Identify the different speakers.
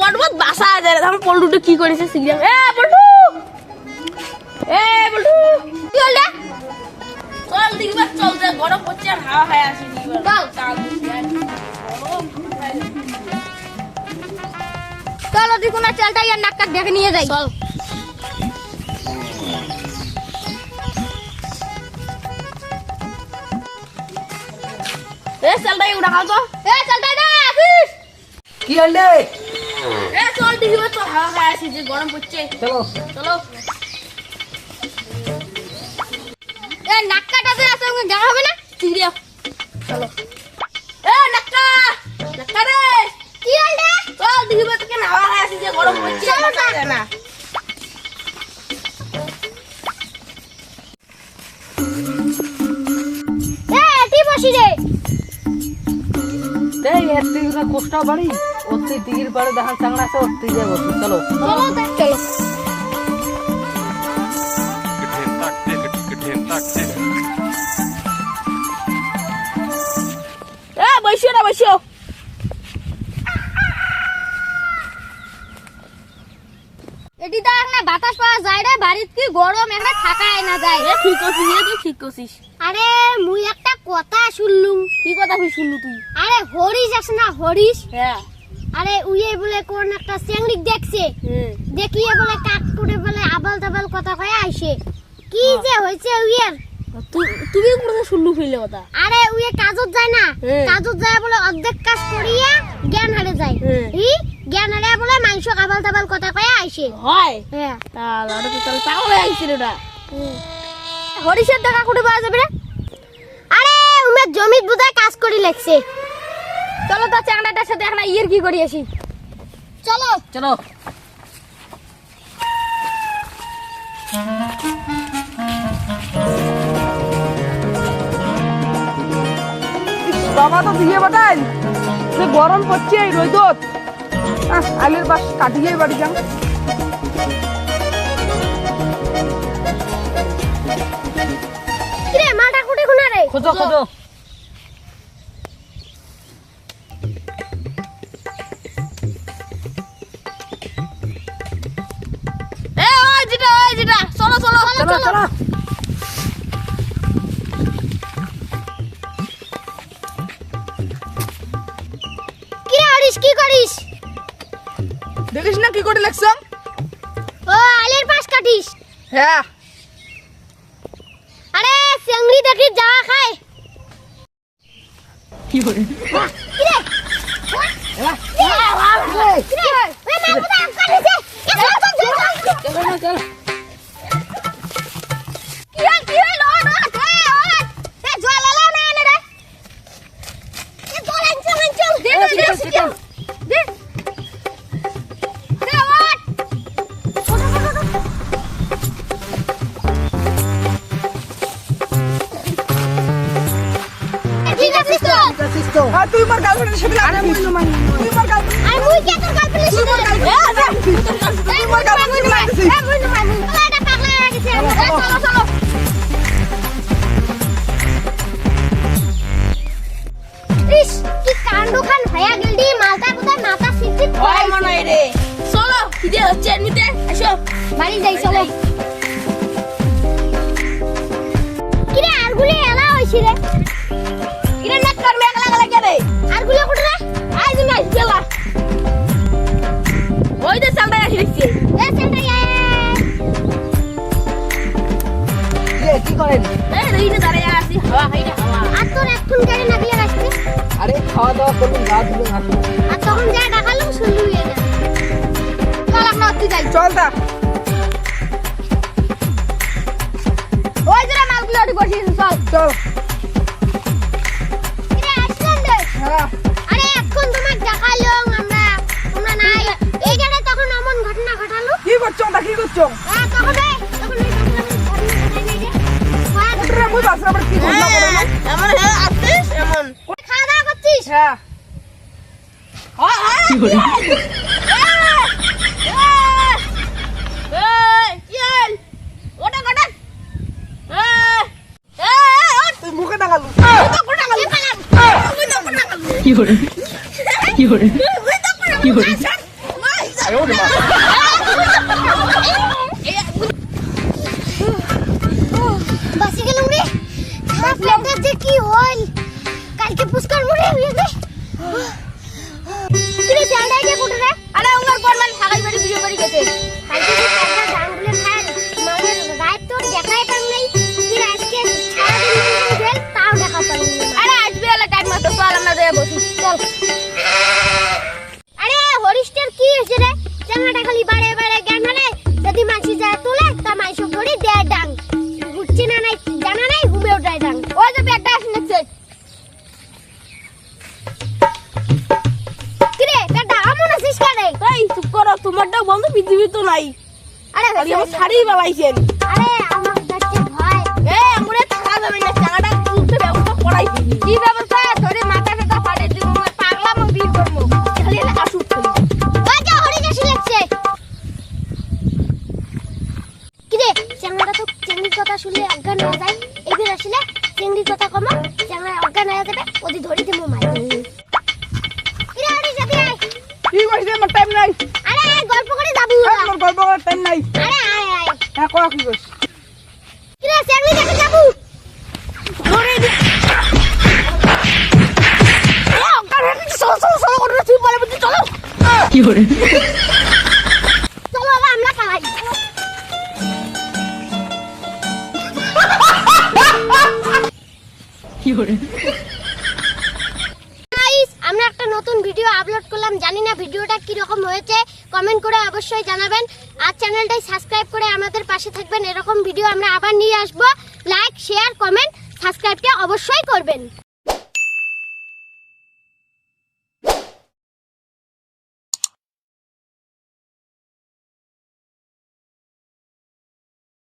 Speaker 1: গড়বত বাসা যায় না আমার পল্টুটা কি করেছে সিগরাম এ পল্টু! এ পল্টু! কি হল রে চল দিকবার চল যে গরম পড়ছে আর হাওয়া খায় আসি দিকবার চল।
Speaker 2: চলো তুই কোনো চালটা ইয়ার নাক দেখে নিয়ে যাই
Speaker 1: চল। এ চালটা উড়া খাও তো
Speaker 2: এ চালটা দে আসিস
Speaker 3: কি হলে
Speaker 1: এ চল দিকবার চল হাওয়া খায় আসি যে গরম পড়ছে।
Speaker 3: চলো।
Speaker 1: চলো।
Speaker 2: এ নাক কাটাতে আছে ওকে দেখা হবে না?
Speaker 1: সিগরাম চলো। এ নাক্কা নাক্কা রে!
Speaker 2: কি হল
Speaker 1: চল দিকবার থেকে হাওয়া খায় আসি যে গরম পড়ছে
Speaker 2: চলো,
Speaker 1: বাসা যায় না
Speaker 2: এ এটি বসি রে।
Speaker 3: এই এর থেকে বাড়ি? ওতে দিগির পাড়ে দেখান চাংড়া আছে ওতে যাই বসি চলো।
Speaker 2: চলো
Speaker 1: বসিও না বসিও।
Speaker 2: এটি তো একটা বাতাস পাওয়া যায় রে বাড়িত কি গরম একটা থাকায় না যায়।
Speaker 1: এ ঠিক করছিস এ তুই ঠিক করছিস।
Speaker 2: আরে মুই একটা কথা শুনলুম।
Speaker 1: কি কথা শুনলু তুই?
Speaker 2: আরে হরিশ আছে না হরিশ?
Speaker 1: হ্যাঁ।
Speaker 2: আরে উইয়ে বলে কোন একটা চেংড়ি দেখছে? দেখিয়ে বলে কাক করে বলে আবাল তাবাল কথা কয়ে আইসে কি যে হয়েছে উইয়ের?
Speaker 1: তুমি কোথায় শুনলু ফেলে কথা।
Speaker 2: আরে উইয়ে কাজত যায় না। কাজত যায় বলে অর্ধেক কাজ করিয়া জ্ঞান হারে যায়। ই জ্ঞান হারে বলে মাংস আবাল তাবাল কথা কয়ে আইসে
Speaker 1: হয়?
Speaker 2: হ্যাঁ।
Speaker 1: তাহলে ওটা তো তাহলে পাগল হয়ে ওটা।
Speaker 2: হরিশের দেখা করে পাওয়া যাবে না আরে উমের জমিত বুঝায় কাজ করি লাগছে। চলো তো চ্যাংড়াটার সাথে এখন ইয়ের কি করি আসি? চলো।
Speaker 3: চলো। বাবা তো দিয়ে বাটাই সে গরম পড়ছে এই রোদত। আহ, আলের বাস কাটিয়ে বাড়ি যান
Speaker 2: কিরে মাটা কুটে খুনা রে
Speaker 3: খোঁজো খোঁজো।
Speaker 2: কি
Speaker 3: করে লাগছ
Speaker 2: ও আলের পাশ কাটিস।
Speaker 3: হ্যাঁ।
Speaker 2: আরে চেংড়ি দেখি যাওয়া খায়।
Speaker 3: কি করে?
Speaker 2: কিরে কিরে? ওই মা বুঝা কাটিছে। এ চল।
Speaker 3: তুই আমার গার্লফ্রেন্ডের সাথে আরে মুই তুই আমার গার্লফ্রেন্ড
Speaker 2: আর মুই কে তোর গার্লফ্রেন্ডের সাথে
Speaker 3: এ আরে
Speaker 2: এই মুই না মুই না এই মুই না মুই না এটা পাগলা হয়ে গেছে চলো চলো ইস কি কাণ্ড খান হয়া গেল মালটা কোথায়? মাথা সিটি
Speaker 1: হয় মনে হয় রে। চলো খিদে হচ্ছে এমনিতে। আসো
Speaker 2: বাড়ি যাই চলো। কিরে আরগুলি এলা হইছি রে।
Speaker 3: খাওয়া দাওয়া করুন গা আসুন
Speaker 2: আর তখন যা দেখালাম শুনলু এটা চল আমরা অতি যাই।
Speaker 3: চল তা।
Speaker 2: ওই যে মালগুলো ওটি বসিয়েছে চল।
Speaker 3: চল। হ্যাঁ।
Speaker 2: আরে এখন তোমার দেখাল আমরা তোমরা নাই। এই জায়গা তখন এমন ঘটনা ঘটালো।
Speaker 3: কি করছ তা কি করছ?
Speaker 2: হ্যাঁ তখন তখন ঘটনা
Speaker 3: কি
Speaker 2: করছিস
Speaker 3: হ্যাঁ
Speaker 1: কি করে কি হল ওটা কটা
Speaker 3: তুই মুখে দেখালু
Speaker 1: কি করে কি করে
Speaker 2: বাসি গেলুম রে আমার যে কি হল? কালকে পুষ্কর মুড়ে হয়ে গে কিরে চালটা কে কোটে রে
Speaker 1: আরে উঙ্গার পর মানে বাড়ি, বিয়ে বাড়ি গেছে।
Speaker 2: কালকে
Speaker 1: তোমারটা বন্ধু পৃথিবী তো নাই।
Speaker 2: আরে
Speaker 1: আমার শাড়ি বালাইছেন
Speaker 2: আরে আমার কাছে ভয়।
Speaker 1: এ আমরে থাকা যাবে না চাঙাটা তুলতে ব্যবস্থা করাই। কি ব্যবস্থা? ধরে মাথা ফেটা ফাটে দিব পাগলা মো বিল করব। খালি আসুক খালি।
Speaker 2: বাজা হরিণ এসে লাগছে। কিরে চ্যাংড়াটা তো কথা শুনলে অজ্ঞান হয়ে যায়। এবার আসলে কথা কমা চ্যাংড়া অজ্ঞান হয়ে যাবে ওদি ধরে দিব মাই কিরে হরিণ সাথে আয়।
Speaker 3: কি কইছে আমার টাইম নাই।
Speaker 2: করে
Speaker 3: আমার গল্প করার টাইম নাই। হ্যাঁ কয়া কি কইছ
Speaker 2: কিরে চেংড়ি দেখে একটা নতুন ভিডিও আপলোড করলাম। জানি না ভিডিওটা কি রকম হয়েছে। কমেন্ট করে অবশ্যই জানাবেন। আর চ্যানেলটাই সাবস্ক্রাইব করে আমাদের পাশে থাকবেন। এরকম ভিডিও আমরা আবার নিয়ে আসব। লাইক শেয়ার কমেন্ট সাবস্ক্রাইবটা অবশ্যই করবেন।